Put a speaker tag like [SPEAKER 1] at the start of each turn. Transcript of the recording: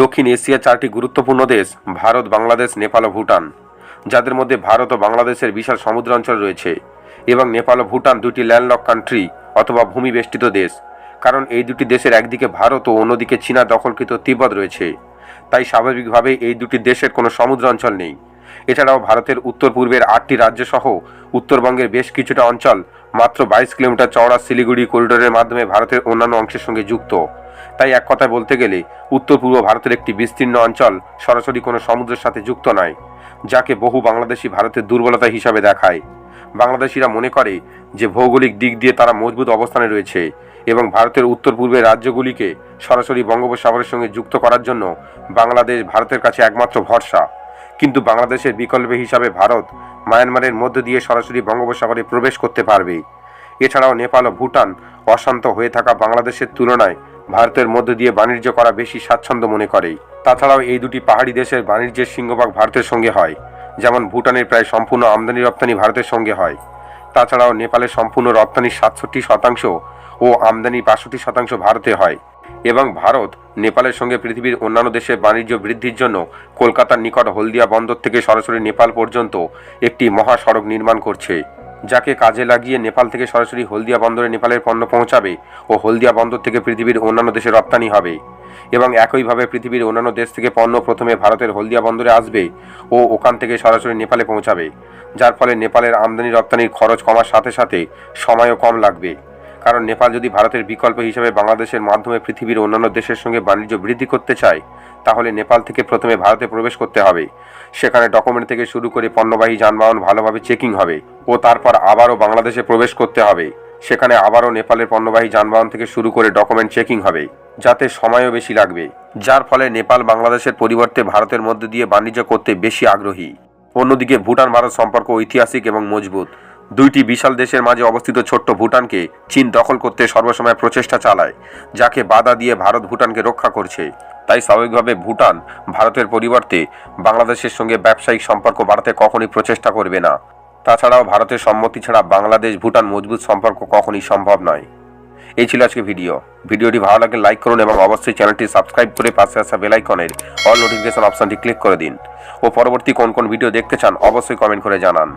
[SPEAKER 1] দক্ষিণ এশিয়ার চারটি গুরুত্বপূর্ণ দেশ, ভারত, বাংলাদেশ, নেপাল ও ভুটান, যাদের মধ্যে ভারত ও বাংলাদেশের বিশাল সমুদ্র অঞ্চল রয়েছে এবং নেপাল ও ভুটান দুটি ল্যান্ডলক কান্ট্রি অথবা ভূমি বেষ্টিত দেশ। কারণ এই দুটি দেশের একদিকে ভারত ও অন্যদিকে চীনা দখলকৃত তিব্বত রয়েছে। তাই স্বাভাবিকভাবে এই দুটি দেশের কোনো সমুদ্র অঞ্চল নেই। এছাড়াও ভারতের উত্তর পূর্বের আটটি রাজ্য সহ উত্তরবঙ্গের বেশ কিছুটা অঞ্চল মাত্র বাইশ কিলোমিটার চওড়া শিলিগুড়ি করিডোরের মাধ্যমে ভারতের অন্যান্য অংশের সঙ্গে যুক্ত। তাই এক কথায় বলতে গেলে উত্তর পূর্ব ভারতের একটি বিস্তীর্ণ অঞ্চল সরাসরি কোনো সমুদ্রের সাথে যুক্ত নয়, যাকে বহু বাংলাদেশি ভারতের দুর্বলতা হিসাবে দেখায়। বাংলাদেশিরা মনে করে যে ভৌগোলিক দিক দিয়ে তারা মজবুত অবস্থানে রয়েছে এবং ভারতের উত্তর পূর্বের রাজ্যগুলিকে সরাসরি বঙ্গোপসাগরের সঙ্গে যুক্ত করার জন্য বাংলাদেশ ভারতের কাছে একমাত্র ভরসা। কিন্তু বাংলাদেশের বিকল্প হিসাবে ভারত মায়ানমারের মধ্য দিয়ে সরাসরি বঙ্গোপসাগরে প্রবেশ করতে পারবে। এছাড়াও নেপাল ও ভুটান অশান্ত হয়ে থাকা বাংলাদেশের তুলনায় ভারতের মধ্য দিয়ে বাণিজ্য করা বেশি স্বাচ্ছন্দ্য মনে করে। তাছাড়াও এই দুটি পাহাড়ি দেশের বাণিজ্যের সিংহভাগ ভারতের সঙ্গে হয়, যেমন ভুটানের প্রায় সম্পূর্ণ আমদানি রপ্তানি ভারতের সঙ্গে হয়। তাছাড়াও নেপালের সম্পূর্ণ রপ্তানির সাতষট্টি শতাংশ ও আমদানি বাষট্টি শতাংশ ভারতে হয় এবং ভারত নেপালের সঙ্গে পৃথিবীর অন্যান্য দেশের বাণিজ্য বৃদ্ধির জন্য কলকাতার নিকট হলদিয়া বন্দর থেকে সরাসরি নেপাল পর্যন্ত একটি মহাসড়ক নির্মাণ করছে। যাকে কাজে লাগিয়ে নেপাল থেকে সরাসরি হলদিয়া বন্দরে নেপালের পণ্য পৌঁছাবে ও হলদিয়া বন্দর থেকে পৃথিবীর অন্যান্য দেশে রপ্তানি হবে এবং একইভাবে পৃথিবীর অন্যান্য দেশ থেকে পণ্য প্রথমে ভারতের হলদিয়া বন্দরে আসবে ও ওখান থেকে সরাসরি নেপালে পৌঁছাবে, যার ফলে নেপালের আমদানি রপ্তানির খরচ কমার সাথে সাথে সময়ও কম লাগবে। কারণ নেপাল যদি ভারতের বিকল্প হিসেবে বাংলাদেশের মাধ্যমে পৃথিবীর অন্যান্য দেশের সঙ্গে বাণিজ্য বৃদ্ধি করতে চায়, তাহলে নেপাল থেকে প্রথমে ভারতে প্রবেশ করতে হবে। সেখানে ডকুমেন্ট থেকে শুরু করে পণ্যবাহী যানবাহন ভালোভাবে চেকিং হবে ও তারপর আবারও বাংলাদেশে প্রবেশ করতে হবে। সেখানে আবারও নেপালের পণ্যবাহী যানবাহন থেকে শুরু করে ডকুমেন্ট চেকিং হবে, যাতে সময়ও বেশি লাগবে। যার ফলে নেপাল বাংলাদেশের পরিবর্তে ভারতের মধ্যে দিয়ে বাণিজ্য করতে বেশি আগ্রহী। অন্যদিকে ভুটান ভারত সম্পর্ক ঐতিহাসিক এবং মজবুত। দুইটি বিশাল দেশের মাঝে অবস্থিত ছোট্ট ভুটানকে চীন দখল করতে সর্বসময় প্রচেষ্টা চালায়, যাকে বাধা দিয়ে ভারত ভুটানকে রক্ষা করছে। তাই স্বাভাবিকভাবে ভুটান ভারতের পরিবর্তে বাংলাদেশের সঙ্গে ব্যবসায়িক সম্পর্ক বাড়াতে কখনই প্রচেষ্টা করবে না। তাছাড়াও ভারতের সম্মতি ছাড়া বাংলাদেশ ভুটান মজবুত সম্পর্ক কখনই সম্ভব নয়। এই ছিল আজকে ভিডিও। ভিডিওটি ভালো লাগলে লাইক করুন এবং অবশ্যই চ্যানেলটি সাবস্ক্রাইব করে পাশে আসা বেল আইকনের অল নোটিফিকেশন অপশনটি ক্লিক করে দিন। ও পরবর্তী কোন কোন ভিডিও দেখতে চান অবশ্যই কমেন্ট করে জানান।